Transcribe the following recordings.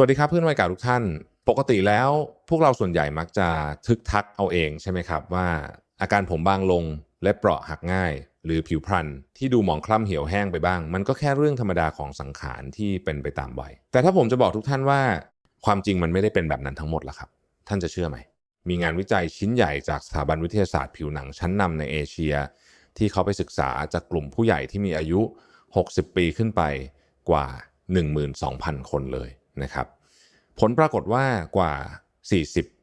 วัสดีครับเพื่อนวัยเก่าทุกท่าน ปกติแล้วพวกเราส่วนใหญ่มักจะทึกทักเอาเองใช่ไหมครับว่าอาการผมบางลงและเปราะหักง่าย หรือผิวพรรณที่ดูหมองคล้ำเหี่ยวแห้งไปบ้าง มันก็แค่เรื่องธรรมดาของสังขารที่เป็นไปตามวัยแต่ถ้าผมจะบอกทุกท่านว่า ความจริงมันไม่ได้เป็นแบบนั้นทั้งหมดละครับ ท่านจะเชื่อไหมมีงานวิจัยชิ้นใหญ่จากสถาบันวิทยาศาสตร์ผิวหนังชั้นนำในเอเชีย ที่เขาไปศึกษาจากกลุ่มผู้ใหญ่ที่มีอายุ 60 ปีขึ้นไปกว่า 12,000 คนเลย นะครับ ผลปรากฏว่ากว่า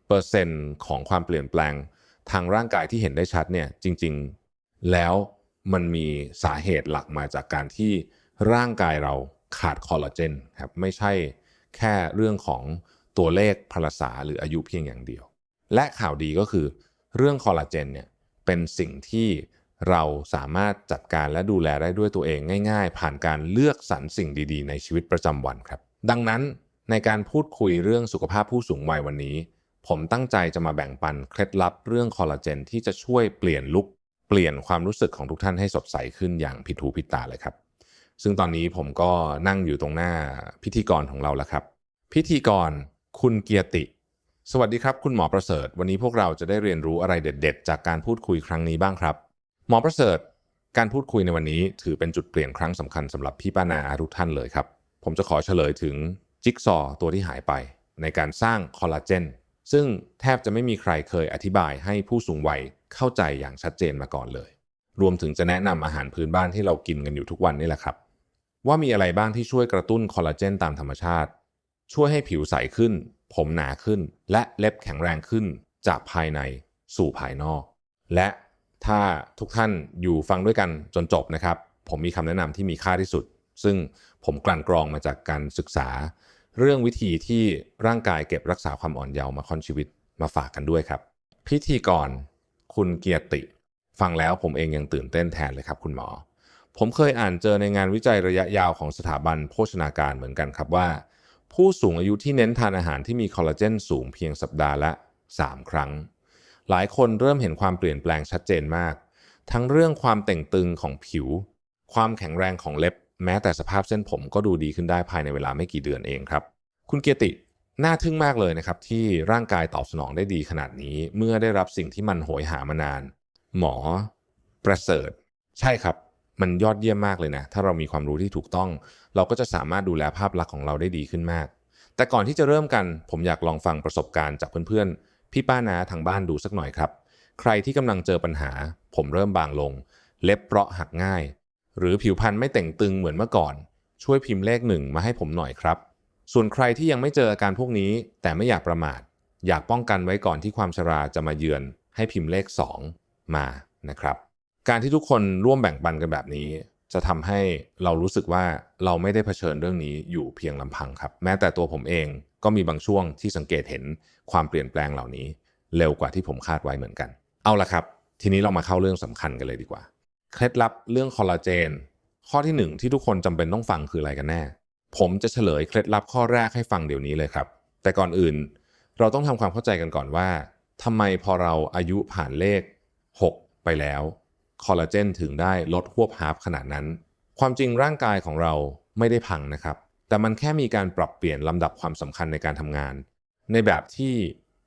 40%ของความเปลี่ยนแปลงทางร่างกายที่เห็นได้ชัดเนี่ยจริงๆ แล้วมันมีสาเหตุหลักมาจากการที่ร่างกายเราขาดคอลลาเจนครับไม่ใช่แค่เรื่องของตัวเลขพลษาหรืออายุเพียงอย่างเดียว และข่าวดีก็คือ เรื่องคอลลาเจนเนี่ยเป็นสิ่งที่เราสามารถจัดการและดูแลได้ด้วยตัวเองง่าย ๆ ผ่านการเลือกสรรสิ่งดี ๆ ในชีวิตประจำวันครับ ดังนั้น ในการพูดคุยเรื่องสุขภาพผู้สูงวัยวันนี้ ผมตั้งใจจะมาแบ่งปันเคล็ดลับเรื่องคอลลาเจนที่จะช่วยเปลี่ยนลุกเปลี่ยนความรู้สึกของทุกท่านให้สดใสขึ้นอย่างผิดหูผิดตาเลยครับ ซึ่งตอนนี้ผมก็นั่งอยู่ตรงหน้าพิธีกรของเราแล้วครับ พิธีกรคุณเกียรติ สวัสดีครับคุณหมอประเสริฐ วันนี้พวกเราจะได้เรียนรู้อะไรเด็ด ๆ จากการพูดคุยครั้งนี้บ้างครับ หมอประเสริฐ การพูดคุยในวันนี้ถือเป็นจุดเปลี่ยนครั้งสำคัญสำหรับพี่ป้านาทุกท่านเลยครับ ผมจะขอเฉลยถึง จิ๊กซอว์ตัวที่หายไปในการสร้างคอลลาเจนซึ่งแทบจะไม่มีใครเคยอธิบายให้ผู้สูงวัยเข้าใจอย่างชัดเจนมาก่อนเลย รวมถึงจะแนะนำอาหารพื้นบ้านที่เรากินกันอยู่ทุกวันนี่แหละครับ ว่ามีอะไรบ้างที่ช่วยกระตุ้นคอลลาเจนตามธรรมชาติ ช่วยให้ผิวใสขึ้น ผมหนาขึ้น และเล็บแข็งแรงขึ้น จากภายในสู่ภายนอก และถ้าทุกท่านอยู่ฟังด้วยกันจนจบนะครับ ผมมีคำแนะนำที่มีค่าที่สุด ซึ่งผมกลั่นกรองมาจากการศึกษา เรื่องวิธีที่ร่างกายเก็บรักษาความอ่อนเยาว์มาค่อนชีวิตมาฝากกันด้วยครับ พิธีกรคุณเกียรติ ฟังแล้วผมเองยังตื่นเต้นแทนเลยครับคุณหมอ ผมเคยอ่านเจอในงานวิจัยระยะยาวของสถาบันโภชนาการเหมือนกันครับว่า ผู้สูงอายุที่เน้นทานอาหารที่มีคอลลาเจนสูงเพียงสัปดาห์ละ 3 ครั้ง หลายคนเริ่มเห็นความเปลี่ยนแปลงชัดเจนมาก ทั้งเรื่องความเต่งตึงของผิว ความแข็งแรงของเล็บ แม้แต่สภาพเส้นผมก็ดูดีขึ้นได้ภายในเวลาไม่กี่เดือนเองครับ คุณเกียรติน่าทึ่งมากเลยนะครับ ที่ร่างกายตอบสนองได้ดีขนาดนี้ เมื่อได้รับสิ่งที่มันโหยหามานาน หมอ ประเสริฐ ใช่ครับ มันยอดเยี่ยมมากเลยนะ ถ้าเรามีความรู้ที่ถูกต้อง เราก็จะสามารถดูแลภาพลักษณ์ของเราได้ดีขึ้นมาก แต่ก่อนที่จะเริ่มกัน ผมอยากลองฟังประสบการณ์จากเพื่อนๆพี่ป้านาทางบ้านดูสักหน่อยครับ ใครที่กำลังเจอปัญหา ผมเริ่มบางลง เล็บเปราะหักง่าย หรือผิวพรรณไม่เต่งตึงเหมือนเมื่อก่อน ช่วยพิมพ์เลขหนึ่งมาให้ผมหน่อยครับ ส่วนใครที่ยังไม่เจออาการพวกนี้ แต่ไม่อยากประมาท อยากป้องกันไว้ก่อนที่ความชราจะมาเยือน ให้พิมพ์เลข 2 มานะครับ การที่ทุกคนร่วมแบ่งปันกันแบบนี้ จะทำให้เรารู้สึกว่าเราไม่ได้เผชิญเรื่องนี้อยู่เพียงลำพังครับ แม้แต่ตัวผมเองก็มีบางช่วงที่สังเกตเห็นความเปลี่ยนแปลงเหล่านี้ เร็วกว่าที่ผมคาดไว้เหมือนกัน เอาละครับ ทีนี้เรามาเข้าเรื่องสำคัญกันเลยดีกว่า เคล็ดลับเรื่องคอลลาเจน ข้อที่หนึ่งที่ทุกคนจำเป็นต้องฟังคืออะไรกันแน่ ผมจะเฉลยเคล็ดลับข้อแรกให้ฟังเดี๋ยวนี้เลยครับ แต่ก่อนอื่น เราต้องทำความเข้าใจกันก่อนว่าทำไมพอเราอายุผ่านเลข 6 ไปแล้วคอลลาเจนถึงได้ลดหวบฮาร์ฟขนาดนั้น ความจริงร่างกายของเราไม่ได้พังนะครับ แต่มันแค่มีการปรับเปลี่ยนลำดับความสำคัญในการทำงาน ในแบบที่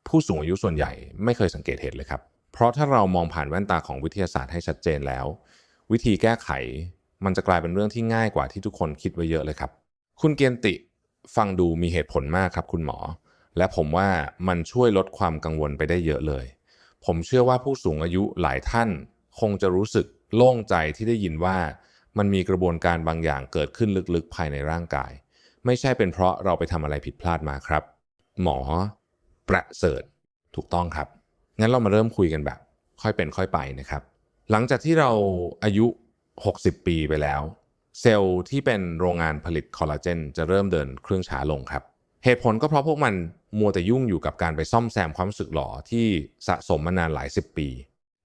ผู้สูงอายุส่วนใหญ่ไม่เคยสังเกตเห็นเลยครับ เพราะถ้าเรามองผ่านแว่นตาของวิทยาศาสตร์ให้ชัดเจนแล้ว วิธีแก้ไข มันจะกลายเป็นเรื่องที่ง่ายกว่าที่ทุกคนคิดไว้เยอะเลยครับ คุณเกียรติฟังดูมีเหตุผลมากครับคุณหมอ และผมว่ามันช่วยลดความกังวลไปได้เยอะเลย ผมเชื่อว่าผู้สูงอายุหลายท่าน คงจะรู้สึกโล่งใจที่ได้ยินว่า มันมีกระบวนการบางอย่างเกิดขึ้นลึกๆ ภายในร่างกาย ไม่ใช่เป็นเพราะเราไปทำอะไรผิดพลาดมาครับ หมอ ประเสริฐถูกต้องครับ งั้นเรามาเริ่มคุยกันแบบ ค่อยเป็นค่อยไปนะครับ หลังจากที่เราอายุ 60 ปีไปแล้ว เซลล์ที่เป็นโรงงานผลิตคอลลาเจนจะเริ่มเดินเครื่องช้าลงครับ เหตุผลก็เพราะพวกมันมัวแต่ยุ่งอยู่กับการไปซ่อมแซมความรู้สึกหล่อที่สะสมมานานหลายสิบปี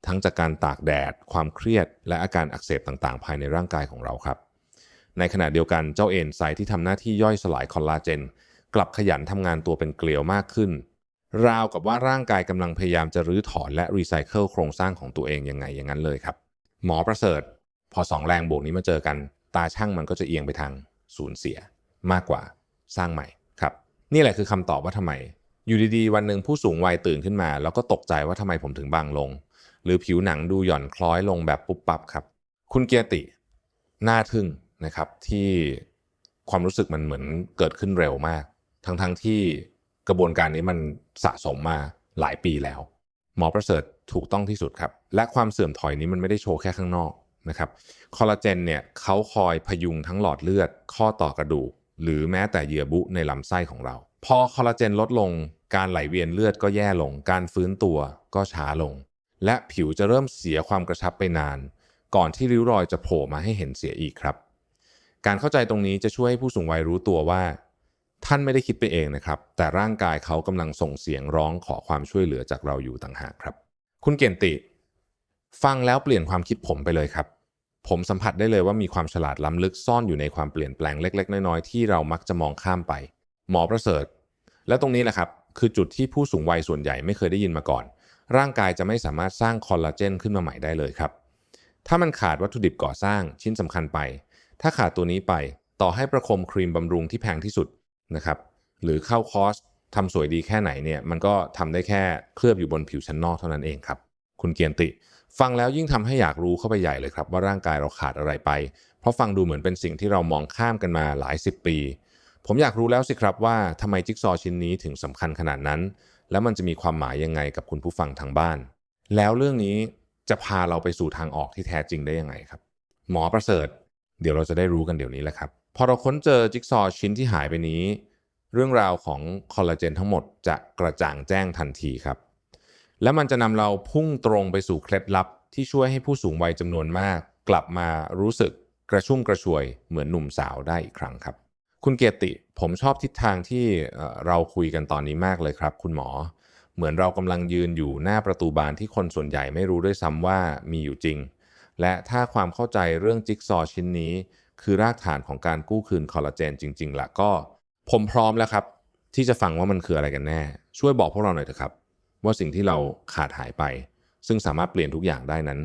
ทั้งจากการตากแดด ความเครียด และอาการอักเสบต่างๆ ภายในร่างกายของเราครับ ในขณะเดียวกันเจ้าเอนไซม์ที่ทำหน้าที่ย่อยสลายคอลลาเจน กลับขยันทำงานตัวเป็นเกลียวมากขึ้น ราวกับว่าร่างกายกำลังพยายามจะรื้อถอนและรีไซเคิลโครงสร้างของตัวเองยังไงอย่างนั้นเลยครับ หมอประเสริฐ พอสองแรงบวกนี้มาเจอกัน ตาช่างมันก็จะเอียงไปทางสูญเสียมากกว่าสร้างใหม่ครับ นี่แหละคือคำตอบว่าทำไม อยู่ดีๆ วันหนึ่งผู้สูงวัยตื่นขึ้นมา แล้วก็ตกใจว่าทำไมผมถึงบางลง หรือผิวหนังดูหย่อนคล้อยลงแบบปุ๊บปั๊บครับ คุณเกียรติน่าทึ่งนะครับที่ความรู้สึกมันเหมือนเกิดขึ้นเร็วมาก ทั้งๆทที่ กระบวนการนี้มันสะสมมาหลายปีแล้ว หมอประเสริฐถูกต้องที่สุดครับ และความเสื่อมถอยนี้มันไม่ได้โชว์แค่ข้างนอกนะครับคอลลาเจนเนี่ยเขาคอยพยุงทั้งหลอดเลือด ข้อต่อกระดูก หรือแม้แต่เยื่อบุในลำไส้ของเรา พอคอลลาเจนลดลง การไหลเวียนเลือดก็แย่ลง การฟื้นตัวก็ช้าลง และผิวจะเริ่มเสียความกระชับไปนาน ก่อนที่ริ้วรอยจะโผล่มาให้เห็นเสียอีกครับ การเข้าใจตรงนี้จะช่วยให้ผู้สูงวัยรู้ตัวว่า ท่านไม่ได้คิดไปเองนะครับ แต่ร่างกายเขากำลังส่งเสียงร้องขอความช่วยเหลือจากเราอยู่ต่างหากครับ คุณเกียรติ ฟังแล้วเปลี่ยนความคิดผมไปเลยครับ ผมสัมผัสได้เลยว่ามีความฉลาดล้ำลึกซ่อนอยู่ในความเปลี่ยนแปลงเล็ก ๆ น้อยๆที่เรามักจะมองข้ามไป หมอประเสริฐ และตรงนี้แหละครับ คือจุดที่ผู้สูงวัยส่วนใหญ่ไม่เคยได้ยินมาก่อน ร่างกายจะไม่สามารถสร้างคอลลาเจนขึ้นมาใหม่ได้เลยครับ ถ้ามันขาดวัตถุดิบก่อสร้างชิ้นสำคัญไป ถ้าขาดตัวนี้ไป ต่อให้ประคมครีมบำรุงที่แพงที่สุด นะครับหรือเข้าคอร์สทำสวยดีแค่ไหนเนี่ยมันก็ทำได้แค่เคลือบอยู่บนผิวชั้นนอกเท่านั้นเองครับ คุณเกียรติ ฟังแล้วยิ่งทำให้อยากรู้เข้าไปใหญ่เลยครับ ว่าร่างกายเราขาดอะไรไป เพราะฟังดูเหมือนเป็นสิ่งที่เรามองข้ามกันมาหลายสิบปี ผมอยากรู้แล้วสิครับว่าทำไมจิ๊กซอชิ้นนี้ถึงสำคัญขนาดนั้น แล้วมันจะมีความหมายยังไงกับคุณผู้ฟังทางบ้าน แล้วเรื่องนี้จะพาเราไปสู่ทางออกที่แท้จริงได้ยังไงครับ หมอประเสริฐ เดี๋ยวเราจะได้รู้กันเดี๋ยวนี้แหละครับ พอเราค้นเจอจิ๊กซอว์ชิ้นที่หายไปนี้ เรื่องราวของคอลลาเจนทั้งหมดจะกระจ่างแจ้งทันทีครับ และมันจะนำเราพุ่งตรงไปสู่เคล็ดลับที่ช่วยให้ผู้สูงวัยจำนวนมาก กลับมารู้สึกกระชุ่มกระชวยเหมือนหนุ่มสาวได้อีกครั้งครับ คุณเกียรติผมชอบทิศทางที่เอ่อเราคุยกันตอนนี้มากเลยครับ คุณหมอ เหมือนเรากำลังยืนอยู่หน้าประตูบานที่คนส่วนใหญ่ไม่รู้ด้วยซ้ำว่ามีอยู่จริง และถ้าความเข้าใจเรื่องจิ๊กซอว์ชิ้นนี้ คือรากฐานของการกู้คืนคอลลาเจนจริงๆละก็ผมพร้อมแล้วครับ ที่จะฟังว่ามันคืออะไรกันแน่ ช่วยบอกพวกเราหน่อยเถอะครับ ว่าสิ่งที่เราขาดหายไป ซึ่งสามารถเปลี่ยนทุกอย่างได้นั้น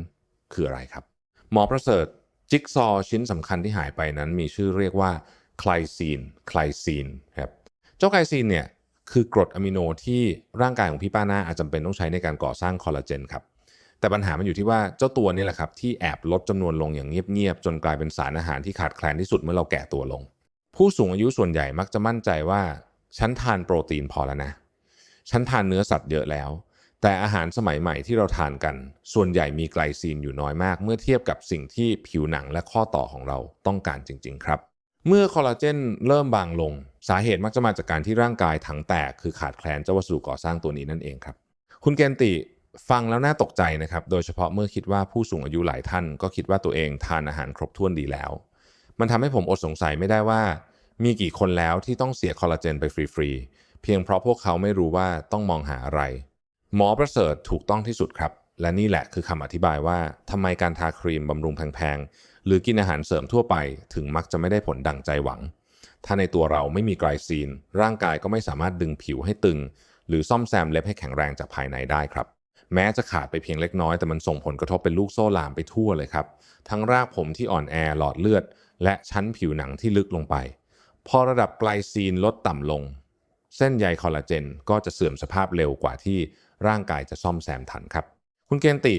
คืออะไรครับ หมอประเสริฐจิ๊กซอชิ้นสำคัญที่หายไปนั้น มีชื่อเรียกว่าไคลซีนไคลซีนครับเจ้าไคลซีนเนี่ยคือกรดอะมิโนที่ร่างกายของพี่ป้าหน้าอาจจำเป็นต้องใช้ในการก่อสร้างคอลลาเจนครับ แต่ปัญหามันอยู่ที่ว่าเจ้าตัวนี้แหละครับที่แอบลดจำนวนลงอย่างเงียบๆจนกลายเป็นสารอาหารที่ขาดแคลนที่สุดเมื่อเราแก่ตัวลง ผู้สูงอายุส่วนใหญ่มักจะมั่นใจว่าฉันทานโปรตีนพอแล้วนะฉันทานเนื้อสัตว์เยอะแล้ว แต่อาหารสมัยใหม่ที่เราทานกัน ส่วนใหญ่มีไกลซีนอยู่น้อยมาก เมื่อเทียบกับสิ่งที่ผิวหนังและข้อต่อของเราต้องการจริง ๆ ครับ เมื่อคอลลาเจนเริ่มบางลง สาเหตุมักจะมาจากการที่ร่างกายถังแตกคือขาดแคลนเจ้าวัสดุก่อสร้างตัวนี้นั่นเองครับ คุณเกนติ ฟังแล้วน่าตกใจนะครับ โดยเฉพาะเมื่อคิดว่าผู้สูงอายุหลายท่าน ก็คิดว่าตัวเองทานอาหารครบถ้วนดีแล้ว มันทำให้ผมอดสงสัยไม่ได้ว่า มีกี่คนแล้วที่ต้องเสียคอลลาเจนไปฟรีๆ เพียงเพราะพวกเขาไม่รู้ว่าต้องมองหาอะไร หมอประเสริฐถูกต้องที่สุดครับ และนี่แหละคือคำอธิบายว่าทำไมการทาครีมบำรุงแพงๆ หรือกินอาหารเสริมทั่วไป ถึงมักจะไม่ได้ผลดังใจหวัง ถ้าในตัวเราไม่มีไกลซีน ร่างกายก็ไม่สามารถดึงผิวให้ตึง หรือซ่อมแซมเล็บให้แข็งแรงจากภายในได้ครับ แม้จะขาดไปเพียงเล็กน้อยแต่มันส่งผลกระทบเป็นลูกโซ่ลามไปทั่วเลยครับ ทั้งรากผมที่อ่อนแอหลอดเลือด และชั้นผิวหนังที่ลึกลงไป พอระดับไกลซีนลดต่ำลง เส้นใยคอลลาเจนก็จะเสื่อมสภาพเร็วกว่าที่ร่างกายจะซ่อมแซมทันครับ คุณเกนติ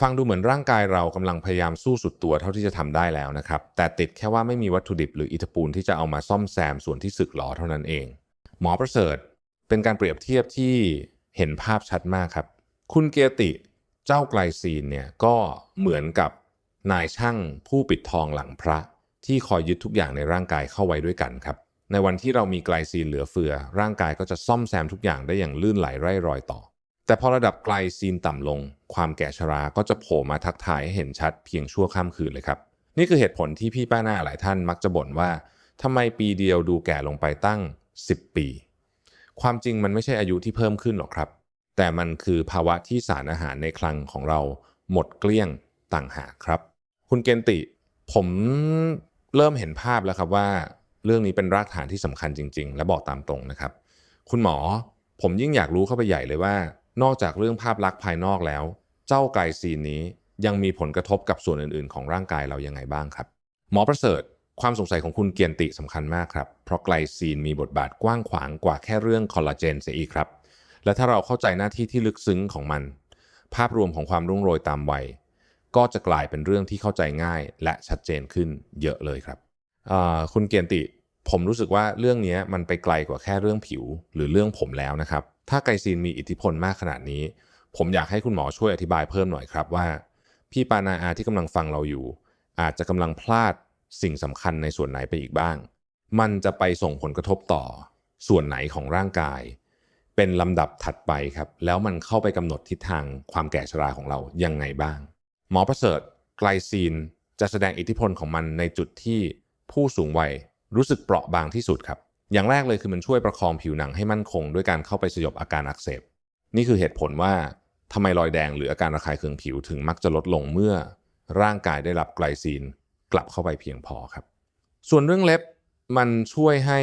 ฟังดูเหมือนร่างกายเรากำลังพยายามสู้สุดตัวเท่าที่จะทำได้แล้วนะครับ แต่ติดแค่ว่าไม่มีวัตถุดิบหรืออิฐปูนที่จะเอามาซ่อมแซมส่วนที่สึกหรอเท่านั้นเอง หมอประเสริฐเป็นการเปรียบเทียบที่เห็นภาพชัดมากครับ คุณเกียรติเจ้าไกลซีนเนี่ยก็เหมือนกับนายช่างผู้ปิดทองหลังพระ ที่คอยยึดทุกอย่างในร่างกายเข้าไว้ด้วยกันครับ ในวันที่เรามีไกลซีนเหลือเฟือ ร่างกายก็จะซ่อมแซมทุกอย่างได้อย่างลื่นไหลไร่รอยต่อ แต่พอระดับไกลซีนต่ำลง ความแก่ชราก็จะโผล่มาทักทายให้เห็นชัดเพียงชั่วข้ามคืนเลยครับ นี่คือเหตุผลที่พี่ป้าหน้าหลายท่านมักจะบ่นว่าทำไมปีเดียวดูแก่ลงไปตั้ง 10 ปี ความจริงมันไม่ใช่อายุที่เพิ่มขึ้นหรอกครับ แต่มันคือภาวะที่สารอาหารในคลังของเราหมดเกลี้ยงต่างหากครับ คุณเกนติ ผมเริ่มเห็นภาพแล้วครับว่า เรื่องนี้เป็นรากฐานที่สำคัญจริง ๆ และบอกตามตรงนะครับ คุณหมอผมยิ่งอยากรู้เข้าไปใหญ่เลยว่า นอกจากเรื่องภาพลักษณ์ภายนอกแล้ว เจ้าไกลซีนนี้ยังมีผลกระทบกับส่วนอื่น ๆ ของร่างกายเรายังไงบ้างครับ หมอประเสริฐความสงสัยของคุณเกียรติสำคัญมากครับ เพราะไกลซีนมีบทบาทกว้างขวางกว่าแค่เรื่องคอลลาเจนเสียอีกครับ และถ้าเราเข้าใจหน้าที่ที่ลึกซึ้งของมัน ภาพรวมของความรุ่งโรยตามวัย ก็จะกลายเป็นเรื่องที่เข้าใจง่าย และชัดเจนขึ้นเยอะเลยครับคุณเกียรติ ผมรู้สึกว่าเรื่องนี้มันไปไกลกว่าแค่เรื่องผิว หรือเรื่องผมแล้วนะครับ ถ้าไกซีนมีอิทธิพลมากขนาดนี้ ผมอยากให้คุณหมอช่วยอธิบายเพิ่มหน่อยครับว่า พี่ปานาอาที่กำลังฟังเราอยู่ อาจจะกำลังพลาดสิ่งสำคัญในส่วนไหนไปอีกบ้าง มันจะไปส่งผลกระทบต่อ ส่วนไหนของร่างกาย เป็นลำดับถัดไปครับ แล้วมันเข้าไปกำหนดทิศทางความแก่ชราของเรายังไงบ้าง หมอประเสริฐไกลซีนจะแสดงอิทธิพลของมันในจุดที่ผู้สูงวัยรู้สึกเปราะบางที่สุดครับ อย่างแรกเลยคือมันช่วยประคองผิวหนังให้มั่นคง ด้วยการเข้าไปสยบอาการอักเสบ นี่คือเหตุผลว่าทำไมรอยแดงหรืออาการระคายเคืองผิวถึงมักจะลดลงเมื่อ ร่างกายได้รับไกลซีนกลับเข้าไปเพียงพอครับ ส่วนเรื่องเล็บ มันช่วยให้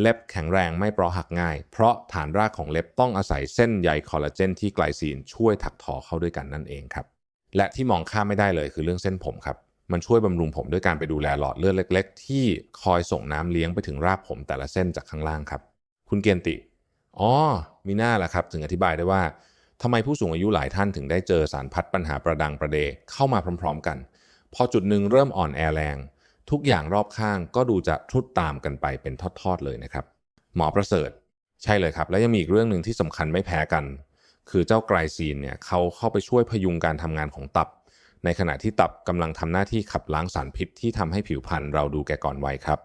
เล็บแข็งแรงไม่เปราะหักง่าย เพราะฐานรากของเล็บต้องอาศัยเส้นใยคอลลาเจนที่ไกลซีนช่วยถักทอเข้าด้วยกันนั่นเองครับ และที่มองข้ามไม่ได้เลยคือเรื่องเส้นผมครับ มันช่วยบำรุงผมด้วยการไปดูแลหลอดเลือดเล็ก ๆ ที่คอยส่งน้ำเลี้ยงไปถึงรากผมแต่ละเส้นจากข้างล่างครับ คุณเกียรติ อ๋อ มีหน้าละครับ ถึงอธิบายได้ว่าทำไมผู้สูงอายุหลายท่านถึงได้เจอสารพัดปัญหาประดังประเดเข้ามาพร้อม ๆ กัน พอจุดหนึ่งเริ่มอ่อนแอแรง ทุกอย่างรอบข้างก็ดูจะทุดตามกันไปเป็นทอดๆเลยนะครับ หมอประเสริฐ ใช่เลยครับ และยังมีอีกเรื่องหนึ่งที่สำคัญไม่แพ้กัน คือเจ้าไกลซีนเนี่ยเขาเข้าไปช่วยพยุงการทำงานของตับ ในขณะที่ตับกำลังทำหน้าที่ขับล้างสารพิษที่ทำให้ผิวพรรณเราดูแก่ก่อนวัยครับ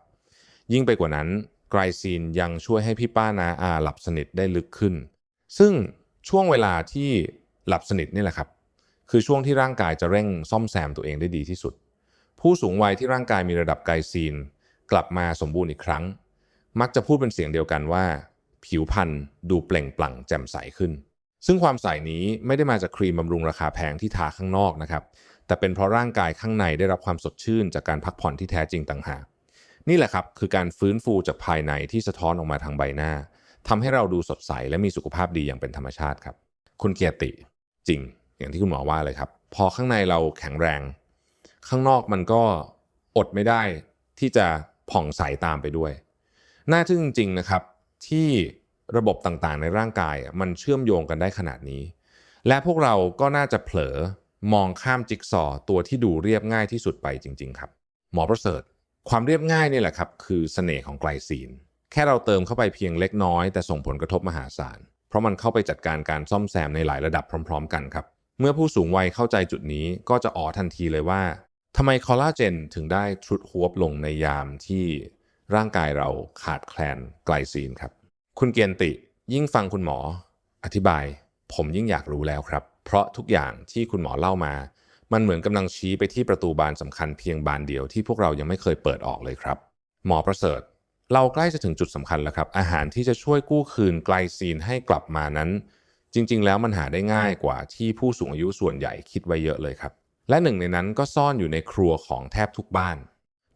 ยิ่งไปกว่านั้นไกลซีนยังช่วยให้พี่ป้านาอาหลับสนิทได้ลึกขึ้น ซึ่งช่วงเวลาที่หลับสนิทนี่แหละครับ คือช่วงที่ร่างกายจะเร่งซ่อมแซมตัวเองได้ดีที่สุด ผู้สูงวัยที่ร่างกายมีระดับไกลซีน กลับมาสมบูรณ์อีกครั้ง มักจะพูดเป็นเสียงเดียวกันว่า ผิวพรรณดูเปล่งปลั่งแจ่มใสขึ้น ซึ่งความใสนี้ไม่ได้มาจากครีมบำรุงราคาแพงที่ทาข้างนอกนะครับ แต่เป็นเพราะร่างกายข้างในได้รับความสดชื่นจากการพักผ่อนที่แท้จริงต่างหากนี่แหละครับคือการฟื้นฟูจากภายในที่สะท้อนออกมาทางใบหน้าทำให้เราดูสดใสและมีสุขภาพดีอย่างเป็นธรรมชาติครับ คุณเกียรติจริง อย่างที่คุณหมอว่าเลยครับ พอข้างในเราแข็งแรง ข้างนอกมันก็อดไม่ได้ที่จะผ่องใสตามไปด้วย น่าทึ่งจริงนะครับที่ระบบต่างๆ ในร่างกายมันเชื่อมโยงกันได้ขนาดนี้ และพวกเราก็น่าจะเผลอมองข้ามจิ๊กซอตัวที่ดูเรียบง่ายที่สุดไปจริง ๆ ครับ หมอประเสริฐ ความเรียบง่ายนี่แหละครับคือเสน่ห์ของไกลซีน แค่เราเติมเข้าไปเพียงเล็กน้อย แต่ส่งผลกระทบมหาศาล เพราะมันเข้าไปจัดการการซ่อมแซมในหลายระดับพร้อม ๆ กันครับ เมื่อผู้สูงวัยเข้าใจจุดนี้ก็จะอ๋อทันทีเลยว่า ทำไมคอลลาเจนถึงได้ทรุดฮวบลงในยามที่ร่างกายเราขาดแคลนไกลซีนครับ คุณเกียรติยิ่งฟังคุณหมอ อธิบาย ผมยิ่งอยากรู้แล้วครับ เพราะทุกอย่างที่คุณหมอเล่ามา มันเหมือนกำลังชี้ไปที่ประตูบานสำคัญเพียงบานเดียวที่พวกเรายังไม่เคยเปิดออกเลยครับ หมอประเสริฐ เราใกล้จะถึงจุดสำคัญแล้วครับ อาหารที่จะช่วยกู้คืนไกลซีนให้กลับมานั้น จริง ๆ แล้วมันหาได้ง่ายกว่าที่ผู้สูงอายุส่วนใหญ่คิดไว้เยอะเลยครับ และหนึ่งในนั้นก็ซ่อนอยู่ในครัวของแทบทุกบ้าน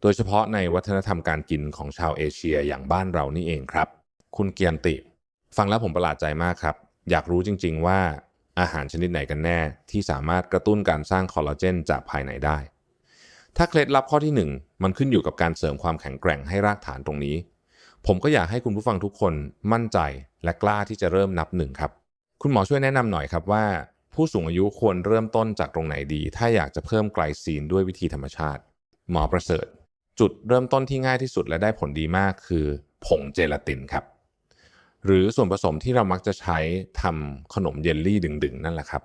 โดยเฉพาะในวัฒนธรรมการกินของชาวเอเชียอย่างบ้านเรานี่เองครับ คุณเกียรติ ฟังแล้วผมประหลาดใจมากครับ อยากรู้จริง ๆ ว่าอาหารชนิดไหนกันแน่ที่สามารถกระตุ้นการสร้างคอลลาเจนจากภายในได้ ถ้าเคล็ดลับข้อที่ 1 มันขึ้นอยู่กับการเสริมความแข็งแกร่งให้รากฐานตรงนี้ ผมก็อยากให้คุณผู้ฟังทุกคนมั่นใจและกล้าที่จะเริ่มนับหนึ่งครับ คุณหมอช่วยแนะนำหน่อยครับว่า ผู้สูงอายุควรเริ่มต้นจากตรงไหนดี ถ้าอยากจะเพิ่มไกลซีนด้วยวิธีธรรมชาติ หมอประเสริฐ จุดเริ่มต้นที่ง่ายที่สุดและได้ผลดีมากคือ ผงเจลาตินครับ หรือส่วนผสมที่เรามักจะใช้ทำขนมเยลลี่ดึงๆ นั่นแหละครับ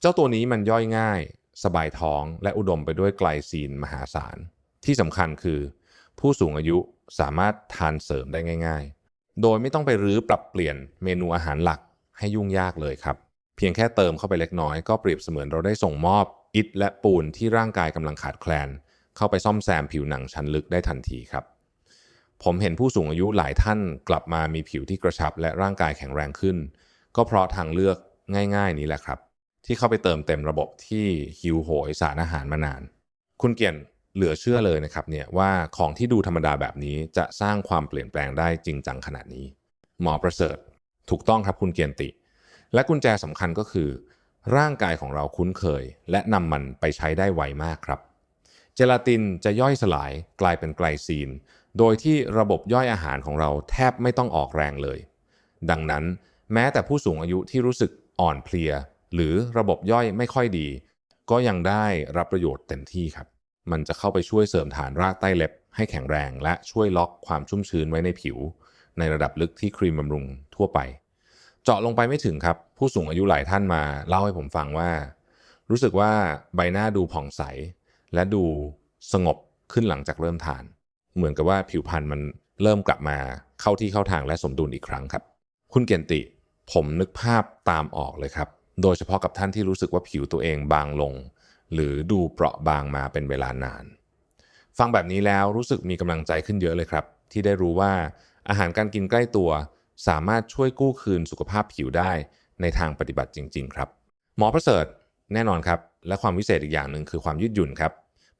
เจ้าตัวนี้มันย่อยง่าย สบายท้อง และอุดมไปด้วยไกลซีนมหาศาล ที่สำคัญคือ ผู้สูงอายุสามารถทานเสริมได้ง่าย ๆ โดยไม่ต้องไปรื้อปรับเปลี่ยนเมนูอาหารหลักให้ยุ่งยากเลยครับ เพียงแค่เติมเข้าไปเล็กน้อยก็เปรียบเสมือนเราได้ส่งมอบอิฐและปูนที่ร่างกายกำลังขาดแคลน เข้าไปซ่อมแซมผิวหนังชั้นลึกได้ทันทีครับ ผมเห็นผู้สูงอายุหลายท่านกลับมามีผิวที่กระชับและร่างกายแข็งแรงขึ้น ก็เพราะทางเลือกง่าย ๆ นี้แหละครับ ที่เข้าไปเติมเต็มระบบที่หิวโหยสารอาหารมานาน คุณเกียรติเหลือเชื่อเลยนะครับเนี่ยว่าของที่ดูธรรมดาแบบนี้จะสร้างความเปลี่ยนแปลงได้จริงจังขนาดนี้ หมอประเสริฐ ถูกต้องครับคุณเกียรติ และกุญแจสำคัญก็คือ ร่างกายของเราคุ้นเคย และนำมันไปใช้ได้ไวมากครับ เจลาตินจะย่อยสลายกลายเป็นไกลซีน โดยที่ระบบย่อยอาหารของเราแทบไม่ต้องออกแรงเลย ดังนั้นแม้แต่ผู้สูงอายุที่รู้สึกอ่อนเพลีย หรือระบบย่อยไม่ค่อยดี ก็ยังได้รับประโยชน์เต็มที่ครับ มันจะเข้าไปช่วยเสริมฐานรากใต้เล็บ ให้แข็งแรง และช่วยล็อกความชุ่มชื้นไว้ในผิว ในระดับลึกที่ครีมบำรุงทั่วไป เจาะลงไปไม่ถึงครับ ผู้สูงอายุหลายท่านมาเล่าให้ผมฟังว่า รู้สึกว่าใบหน้าดูผ่องใส และดูสงบขึ้นหลังจากเริ่มทาน เหมือนกับว่าผิวพรรณมันเริ่มกลับมาเข้าที่เข้าทางและสมดุลอีกครั้งครับ คุณเกียนติ ผมนึกภาพตามออกเลยครับ โดยเฉพาะกับท่านที่รู้สึกว่าผิวตัวเองบางลง หรือดูเปราะบางมาเป็นเวลานาน ฟังแบบนี้แล้วรู้สึกมีกำลังใจขึ้นเยอะเลยครับ ที่ได้รู้ว่าอาหารการกินใกล้ตัว สามารถช่วยกู้คืนสุขภาพผิวได้ในทางปฏิบัติจริง ๆ ครับ หมอประเสริฐแน่นอนครับ และความวิเศษอีกอย่างหนึ่งคือความยืดหยุ่นครับ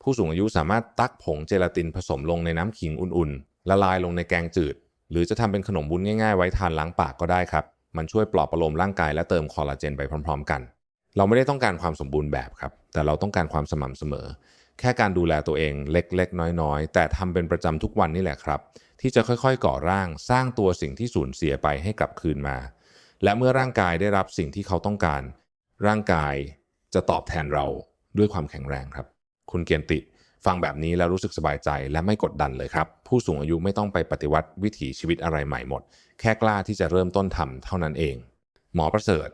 ผู้สูงอายุสามารถตักผงเจลาตินผสมลงในน้ำขิงอุ่นๆ ละลายลงในแกงจืด หรือจะทำเป็นขนมบุ้นง่ายๆ ไว้ทานล้างปากก็ได้ครับ มันช่วยปลอบประโลมร่างกายและเติมคอลลาเจนไปพร้อม ๆ กัน เราไม่ได้ต้องการความสมบูรณ์แบบครับ แต่เราต้องการความสม่ำเสมอ แค่การดูแลตัวเองเล็ก ๆ น้อย ๆ แต่ทำเป็นประจำทุกวันนี่แหละครับ ที่จะค่อยๆ ก่อร่าง สร้างตัวสิ่งที่สูญเสียไปให้กลับคืนมา และเมื่อร่างกายได้รับสิ่งที่เขาต้องการ ร่างกายจะตอบแทนเราด้วยความแข็งแรงครับ คุณเกียรติฟังแบบนี้แล้วรู้สึกสบายใจและไม่กดดันเลยครับ ผู้สูงอายุไม่ต้องไปปฏิวัติวิถีชีวิตอะไรใหม่หมด แค่กล้าที่จะเริ่มต้นทำเท่านั้นเอง หมอประเสริฐ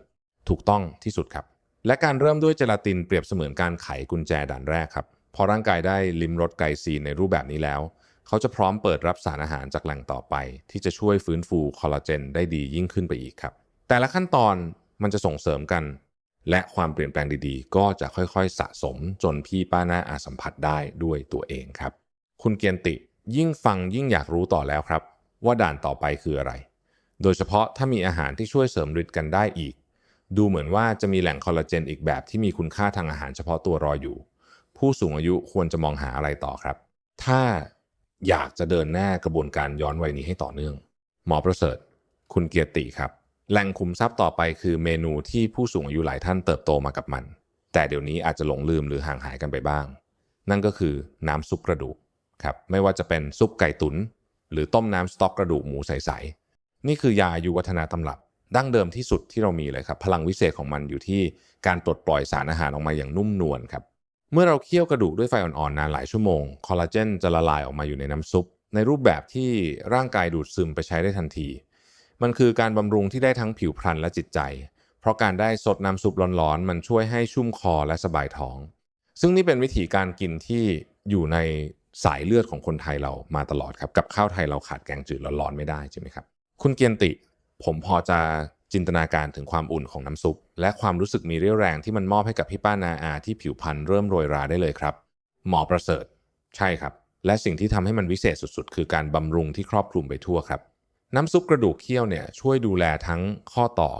ถูกต้องที่สุดครับ และการเริ่มด้วยเจลาตินเปรียบเสมือนการไขกุญแจด่านแรกครับพอร่างกายได้ลิ้มรสไกลซีนในรูปแบบนี้แล้ว เขาจะพร้อมเปิดรับสารอาหารจากแหล่งต่อไป ที่จะช่วยฟื้นฟูคอลลาเจนได้ดียิ่งขึ้นไปอีกครับ แต่ละขั้นตอนมันจะส่งเสริมกัน และความเปลี่ยนแปลงดีๆ ก็จะค่อยๆ สะสมจนพี่ป้าหน้าอาสัมผัสได้ด้วยตัวเองครับ คุณเกียรติยิ่งฟังยิ่งอยากรู้ต่อแล้วครับ ว่าด่านต่อไปคืออะไร โดยเฉพาะถ้ามีอาหารที่ช่วยเสริมฤทธิ์กันได้อีก ดูเหมือนว่าจะมีแหล่งคอลลาเจนอีกแบบที่มีคุณค่าทางอาหารเฉพาะตัวรออยู่ ผู้สูงอายุควรจะมองหาอะไรต่อครับ ถ้า อยากจะเดินหน้ากระบวนการย้อนวัยนี้ให้ต่อเนื่อง หมอประเสริฐ คุณเกียรติครับแหล่งคุมทรัพย์ต่อไปคือเมนูที่ผู้สูงอายุหลายท่านเติบโตมากับมัน แต่เดี๋ยวนี้อาจจะหลงลืมหรือห่างหายกันไปบ้าง นั่นก็คือน้ำซุปกระดูกครับไม่ว่าจะเป็นซุปไก่ตุน๋นหรือต้มน้ำสต๊อกกระดูกหมูใสๆนี่คือยาอายุวัฒนาตำรับดั้งเดิมที่สุดที่เรามีเลยครับ พลังวิเศษของมันอยู่ที่การปลดปล่อยสารอาหารออกมาอย่างนุ่มนวลครับ เมื่อเราเคี่ยวกระดูกด้วยไฟอ่อนๆนานหลายชั่วโมง คอลลาเจนจะละลายออกมาอยู่ในน้ำซุป ในรูปแบบที่ร่างกายดูดซึมไปใช้ได้ทันที มันคือการบำรุงที่ได้ทั้งผิวพรรณและจิตใจ เพราะการได้สดน้ำซุปร้อนๆ มันช่วยให้ชุ่มคอและสบายท้อง ซึ่งนี่เป็นวิธีการกินที่อยู่ในสายเลือดของคนไทยเรามาตลอดครับ กับข้าวไทยเราขาดแกงจืดร้อนๆไม่ได้ใช่ไหมครับ คุณเกียรติ ผมพอจะ จินตนาการถึงความอุ่นของน้ำซุป และความรู้สึกมีเรี่ยวแรงที่มันมอบให้กับพี่ป้านาอาที่ผิวพรรณเริ่มโรยราได้เลยครับ หมอประเสริฐ ใช่ครับ และสิ่งที่ทำให้มันวิเศษสุดๆ คือการบำรุงที่ครอบคลุมไปทั่วครับ น้ำซุปกระดูกเคี่ยวเนี่ยช่วยดูแลทั้งข้อต่อ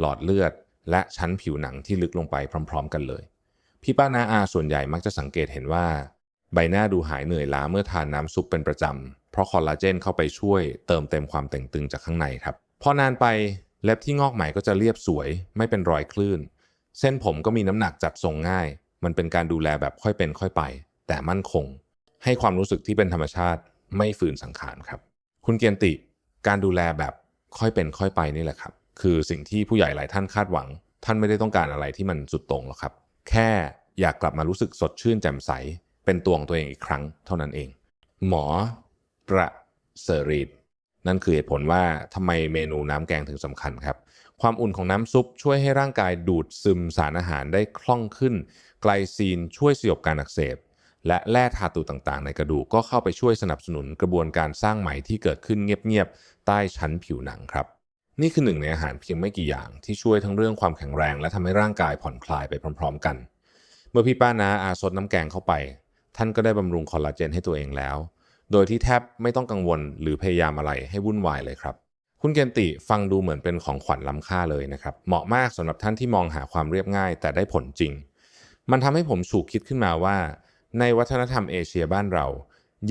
หลอดเลือด และชั้นผิวหนังที่ลึกลงไปพร้อม ๆ กันเลย พี่ป้านาอาส่วนใหญ่มักจะสังเกตเห็นว่า ใบหน้าดูหายเหนื่อยล้าเมื่อทานน้ำซุปเป็นประจำเพราะคอลลาเจนเข้าไปช่วยเติมเต็มความเต่งตึงจากข้างในครับพอนานไป เล็บที่งอกใหม่ก็จะเรียบสวย ไม่เป็นรอยคลื่น เส้นผมก็มีน้ำหนักจัดทรงง่าย มันเป็นการดูแลแบบค่อยเป็นค่อยไป แต่มั่นคง ให้ความรู้สึกที่เป็นธรรมชาติไม่ฝืนสังขารครับ คุณเกียรติ การดูแลแบบค่อยเป็นค่อยไปนี่แหละครับ คือสิ่งที่ผู้ใหญ่หลายท่านคาดหวัง ท่านไม่ได้ต้องการอะไรที่มันสุดตรงหรอกครับ แค่อยากกลับมารู้สึกสดชื่นแจ่มใส เป็นตัวของตัวเองอีกครั้งเท่านั้นเอง หมอประเสริฐ นั่นคือเหตุผลว่าทำไมเมนูน้ำแกงถึงสำคัญครับ ความอุ่นของน้ำซุปช่วยให้ร่างกายดูดซึมสารอาหารได้คล่องขึ้น ไกลซีนช่วยสยบการอักเสบ และแร่ธาตุต่างๆ ในกระดูกก็เข้าไปช่วยสนับสนุนกระบวนการสร้างไหม่ที่เกิดขึ้นเงียบๆใต้ชั้นผิวหนังครับ นี่คือหนึ่งในอาหารเพียงไม่กี่อย่างที่ช่วยทั้งเรื่องความแข็งแรง และทำให้ร่างกายผ่อนคลายไปพร้อม ๆ กัน เมื่อพี่ป้านาอาซดน้ำแกงเข้าไป ท่านก็ได้บำรุงคอลลาเจนให้ตัวเองแล้ว โดยที่แทบไม่ต้องกังวลหรือพยายามอะไรให้วุ่นวายเลยครับ คุณเกนติฟังดูเหมือนเป็นของขวัญล้ำค่าเลยนะครับ เหมาะมากสำหรับท่านที่มองหาความเรียบง่าย แต่ได้ผลจริง มันทำให้ผมสูกคิดขึ้นมาว่า ในวัฒนธรรมเอเชียบ้านเรา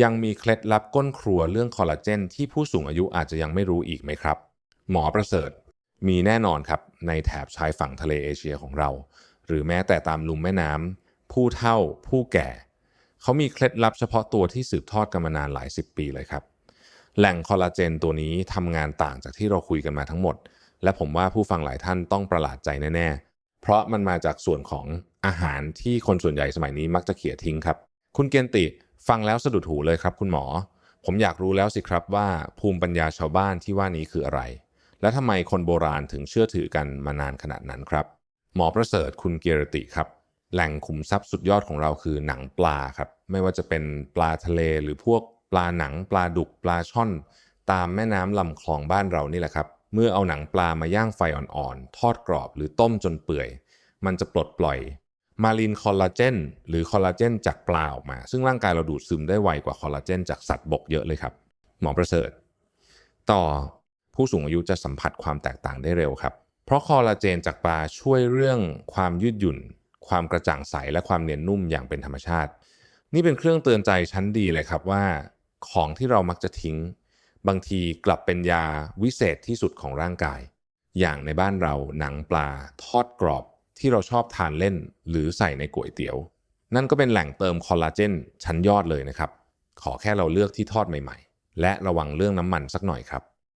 ยังมีเคล็ดลับก้นครัวเรื่องคอลลาเจนที่ผู้สูงอายุอาจจะยังไม่รู้อีกไหมครับ หมอประเสริฐ มีแน่นอนครับในแถบชายฝั่งทะเลเอเชียของเรา หรือแม้แต่ตามลุ่มแม่น้ำผู้เฒ่าผู้แก่ เขามีเคล็ดลับเฉพาะตัวที่สืบทอดกันมานานหลายสิบปีเลยครับแหล่งคอลลาเจนตัวนี้ทำงานต่างจากที่เราคุยกันมาทั้งหมด และผมว่าผู้ฟังหลายท่านต้องประหลาดใจแน่ๆ เพราะมันมาจากส่วนของอาหารที่คนส่วนใหญ่สมัยนี้มักจะเขี่ยทิ้งครับ คุณเกียนติฟังแล้วสะดุดหูเลยครับคุณหมอ ผมอยากรู้แล้วสิครับว่าภูมิปัญญาชาวบ้านที่ว่านี้คืออะไร และทำไมคนโบราณถึงเชื่อถือกันมานานขนาดนั้นครับ หมอประเสริฐคุณเกียรติครับ แหล่งขุมทรัพย์สุดยอดของเราคือหนังปลาครับ ไม่ว่าจะเป็นปลาทะเลหรือพวกปลาหนังปลาดุกปลาช่อน ตามแม่น้ำลำคลองบ้านเรานี่แหละครับ เมื่อเอาหนังปลามาย่างไฟอ่อนๆ ทอดกรอบหรือต้มจนเปื่อย มันจะปลดปล่อยมารีนคอลลาเจนหรือคอลลาเจนจากปลาออกมา ซึ่งร่างกายเราดูดซึมได้ไวกว่าคอลลาเจนจากสัตว์บกเยอะเลยครับ หมอประเสริฐ ต่อผู้สูงอายุจะสัมผัสความแตกต่างได้เร็วครับ เพราะคอลลาเจนจากปลาช่วยเรื่องความยืดหยุ่น ความกระจ่างใสและความเนียนนุ่มอย่างเป็นธรรมชาติ นี่เป็นเครื่องเตือนใจชั้นดีเลยครับว่า ของที่เรามักจะทิ้ง บางทีกลับเป็นยาวิเศษที่สุดของร่างกาย อย่างในบ้านเราหนังปลาทอดกรอบที่เราชอบทานเล่น หรือใส่ในก๋วยเตี๋ยว นั่นก็เป็นแหล่งเติมคอลลาเจนชั้นยอดเลยนะครับ ขอแค่เราเลือกที่ทอดใหม่ ๆ และระวังเรื่องน้ำมันสักหน่อยครับ